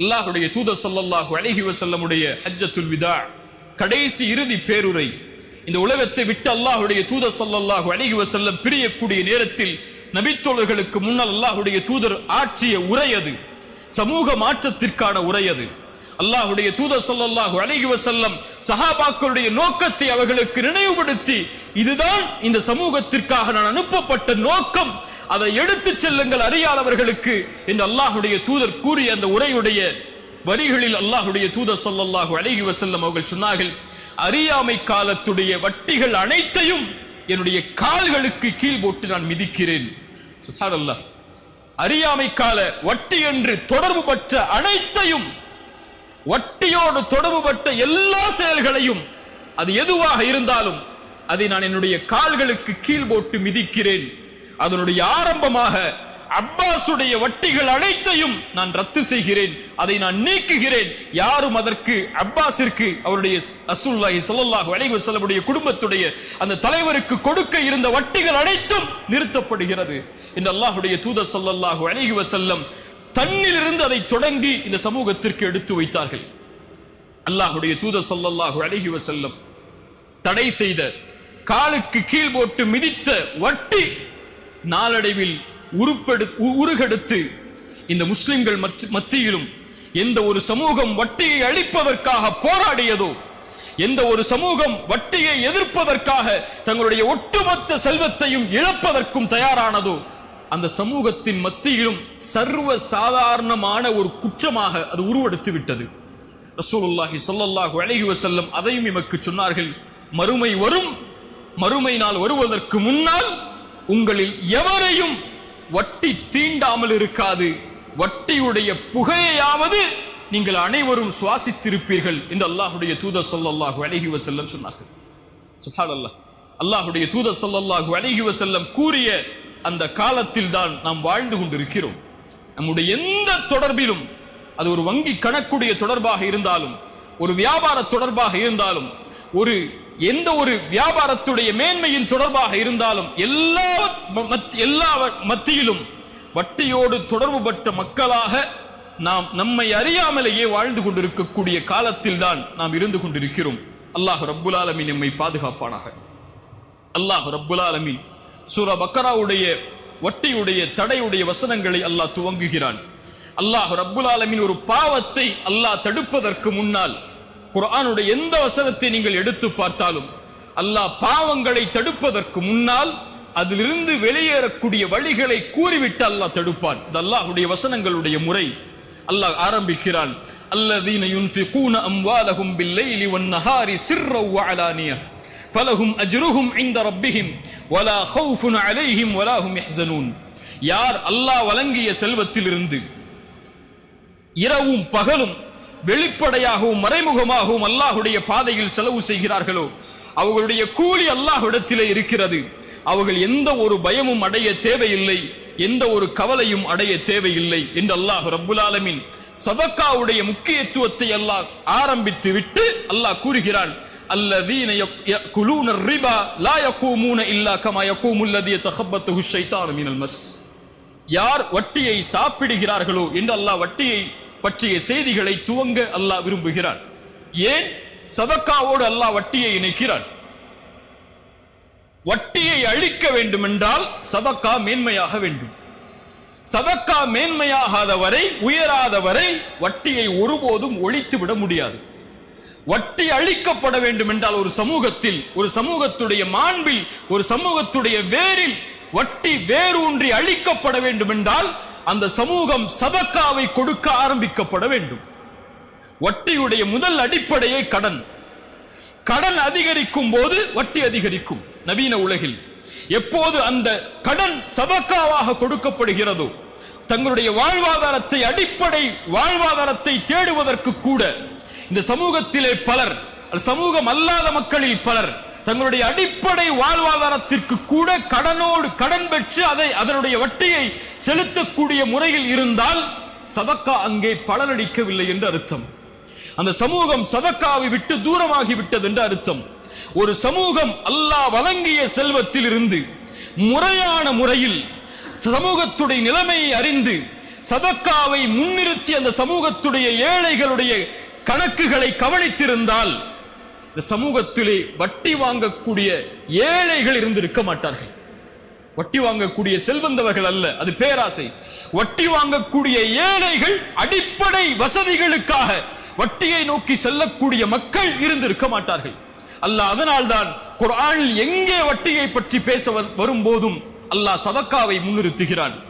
அல்லாஹுடைய தூதர் சொல்லல்லாஹு அழகி வசல்லமுடைய ஹஜ்ஜத்துல் விதா கடைசி இறுதி பேருரை இந்த உலகத்தை விட்டு அல்லாஹுடைய தூதர் ஸல்லல்லாஹு அழகி வசல்லம் பிரியக்கூடிய நேரத்தில் நபித்தோழர்களுக்கு முன்னால் அல்லாஹுடைய தூதர் ஆற்றிய உரை அது சமூக மாற்றத்திற்கான உரை அது. அல்லாஹுடைய தூதர் சொல்லல்லாஹு அழகி வசல்லம் சஹாபாக்களுடைய நோக்கத்தை அவர்களுக்கு நினைவுபடுத்தி இதுதான் இந்த சமூகத்திற்காக நான் அனுப்பப்பட்ட நோக்கம் அதை எடுத்து செல்லுங்கள் அறியாதவர்களுக்கு. என்று அல்லாஹுடைய தூதர் கூறிய அந்த உரையுடைய வரிகளில் அல்லாஹுடைய தூதர் சொல்லல்லாஹு அழகி வசல்லம் அவர்கள் சொன்னார்கள் அறியாமை காலத்துடைய வட்டிகள் அனைத்தையும் என்னுடைய கால்களுக்கு கீழ் போட்டு நான் மிதிக்கிறேன். சுப்ஹானல்லாஹ் அறியாமை கால வட்டி என்று தொடர்பு பற்ற அனைத்தையும் வட்டியோடு தொடர்புபட்ட எல்லா செயல்களையும் அது எதுவாக இருந்தாலும் அதை நான் என்னுடைய கால்களுக்கு கீழ் போட்டு மிதிக்கிறேன். அதனுடைய ஆரம்பமாக அப்பாசுடைய வட்டிகள் அனைத்தையும் நான் ரத்து செய்கிறேன். அதை நான் நீக்குகிறேன். யாரும் அதற்கு அப்பாஸிற்கு அவருடைய அசுல்லாஹி ஸல்லல்லாஹு அலைஹி செல்லமுடைய குடும்பத்துடைய அந்த தலைவருக்கு கொடுக்க இருந்த வட்டிகள் அனைத்தும் நிறுத்தப்படுகிறது. என்று அல்லாஹுடைய தூதர் ஸல்லல்லாஹு அலைஹி வசல்லம் தன்னிலிருந்து அதை தொடங்கி இந்த சமூகத்திற்கு எடுத்து வைத்தார்கள். அல்லாஹுடைய தூதர் ஸல்லல்லாஹு அழகி வசல்லம் தடை செய்த காலுக்கு கீழ் போட்டு மிதித்த வட்டி நாளடைவில் உருப்பெடு உ- உருகெடுத்து இந்த முஸ்லிம்கள் மத்தியிலும் எந்த ஒரு சமூகம் வட்டியை அழிப்பதற்காக போராடியதோ எந்த ஒரு சமூகம் வட்டியை எதிர்ப்பதற்காக தங்களுடைய ஒட்டுமொத்த செல்வத்தையும் இழப்பதற்கும் தயாரானதோ அந்த சமூகத்தின் மத்தியிலும் சர்வ சாதாரணமான ஒரு குற்றமாக அது உருவெடுத்து விட்டது. ரசூலுல்லாஹி சொல்லல்லாஹு அழகி வசல்லம் அதையும் எமக்கு சொன்னார்கள் மறுமை வரும் மறுமை நாள் வருவதற்கு முன்னால் உங்களில் எவரையும் வட்டி தீண்டாமல் இருக்காது. வட்டியுடைய புகையாவது நீங்கள் அனைவரும் சுவாசித்திருப்பீர்கள் என்று அல்லாஹுடைய தூதர் ஸல்லல்லாஹு அழகி வசல்லம் சொன்னார்கள். சுப்ஹானல்லாஹ் அல்லாஹுடைய தூதர் ஸல்லல்லாஹு அழகி வசல்லம் கூறிய அந்த காலத்தில் தான் நாம் வாழ்ந்து கொண்டிருக்கிறோம். நம்முடைய எந்த தொடர்பிலும் அது ஒரு வங்கி கணக்குடைய தொடர்பாக இருந்தாலும் ஒரு வியாபார தொடர்பாக இருந்தாலும் ஒரு எந்த ஒரு வியாபாரத்துடைய மேன்மையின் தொடர்பாக இருந்தாலும் எல்லா எல்லா மத்தியிலும் வட்டியோடு தொடர்புபட்ட மக்களாக நாம் நம்மை அறியாமலேயே வாழ்ந்து கொண்டிருக்கக்கூடிய காலத்தில் தான் நாம் இருந்து கொண்டிருக்கிறோம். அல்லாஹ் ரப்புல் ஆலமின் நம்மை பாதுகாப்பானாக. அல்லாஹ் ரப்புல் ஆலமீன் சூரா பக்கராவுடைய வட்டியுடைய தடையுடைய வசனங்களை அல்லாஹ் துவங்குகிறான். அல்லாஹ் ரப்புல் ஆலமின் ஒரு பாவத்தை அல்லாஹ் தடுப்பதற்கு முன்னால் குரானுடைய எந்த வசனத்தை நீங்கள் எடுத்து பார்த்தாலும் அல்லாஹ் பாவங்களை தடுப்பதற்கு முன்னால் அதிலிருந்து வெளியேறக்கூடிய வழிகளை கூறிவிட்டு அல்லாஹ் தடுப்பான். இது அல்லாஹ்வுடைய வசனங்களுடைய முறை. அல்லாஹ் ஆரம்பிக்கிறான். அல்லதீன யுன்ஃபிகூன அம்வாலஹும் பில்லைலி வன்னஹாரி சிர்ரவ் வஅலானியா ஃபலஹும் அஜ்ருஹும் இன்த ரப்பிஹிம். வலா ஹவுஃபுன் அலைஹிம் வலா ஹும் யஹ்ஸனூன் யார் அல்லாஹ் வழங்கிய செல்வத்திலிருந்து இரவும் பகலும் வெளிப்படையாகவும் மறைமுகமாகவும் அல்லாஹுடைய பாதையில் செலவு செய்கிறார்களோ அவர்களுடைய கூலி அல்லாஹ்விடத்திலே இருக்கிறது அவர்கள் எந்த ஒரு பயமும் அடைய தேவையில்லை எந்த ஒரு கவலையும் அடைய தேவையில்லை என்று அல்லாஹ் ரப்புல் ஆலமீன் சதக்காவுடைய முக்கியத்துவத்தை அல்லாஹ் ஆரம்பித்து விட்டு அல்லாஹ் கூறுகிறான் அல்லதீன يأكلون الربا لا يقومون إلا كما يقوم الذي يتخبطه الشيطان من المس யார் வட்டியை சாப்பிடுகிறார்களோ என்று அல்லாஹ் வட்டியை பற்றிய செய்திகளை துவங்க அல்லாஹ் விரும்புகிறான். ஏன்? சதக்காவோடு அல்லாஹ் வட்டியை இணைக்கிறான். வட்டியை அழிக்க வேண்டும் என்றால் சதக்கா மேன்மையாக வேண்டும். சதக்கா மேன்மையாகாத வரை உயராத வரை வட்டியை ஒருபோதும் ஒழித்து விட முடியாது. வட்டி அழிக்கப்பட வேண்டும் என்றால் ஒரு சமூகத்தில் ஒரு சமூகத்துடைய மாண்பில் ஒரு சமூகத்துடைய வேரில் வட்டி வேரூன்றி அழிக்கப்பட வேண்டும் என்றால் அந்த சமூகம் சதக்காவை கொடுக்க ஆரம்பிக்கப்பட வேண்டும். வட்டியுடைய முதல் அடிப்படையே கடன். கடன் அதிகரிக்கும் போது வட்டி அதிகரிக்கும். நவீன உலகில் எப்போது அந்த கடன் சதக்காவாக கொடுக்கப்படுகிறதோ தங்களுடைய வாழ்வாதாரத்தை அடிப்படை வாழ்வாதாரத்தை தேடுவதற்கு கூட இந்த சமூகத்திலே பலர் சமூகம் அல்லாத மக்களில் பலர் தங்களுடைய அடிப்படை வாழ்வாதாரத்திற்கு கூட கடனோடு கடன் பெற்று அதை அதனுடைய வட்டியை செலுத்தக்கூடிய முறையில் இருந்தால் சதக்கா அங்கே பலனளிக்கவில்லை என்று அர்த்தம். அந்த சமூகம் சதக்காவை விட்டு தூரமாகி விட்டது என்று அர்த்தம். ஒரு சமூகம் அல்லாஹ் வழங்கிய செல்வத்தில் இருந்து முறையான முறையில் சமூகத்துடைய நிலைமையை அறிந்து சதக்காவை முன்னிறுத்தி அந்த சமூகத்துடைய ஏழைகளுடைய கணக்குகளை கவனித்திருந்தால் இந்த சமூகத்திலே வட்டி வாங்கக்கூடிய ஏழைகள் இருந்திருக்க மாட்டார்கள். வட்டி வாங்கக்கூடிய செல்வந்தவர்கள் அல்ல அது பேராசை. வட்டி வாங்கக்கூடிய ஏழைகள் அடிப்படை வசதிகளுக்காக வட்டியை நோக்கி செல்லக்கூடிய மக்கள் இருந்திருக்க மாட்டார்கள். அல்லாஹ் அதனால்தான் குர்ஆனில் எங்கே வட்டியை பற்றி பேச வ- வரும்போதும் அல்லாஹ் சதக்காவை முன்னிறுத்துகிறான்.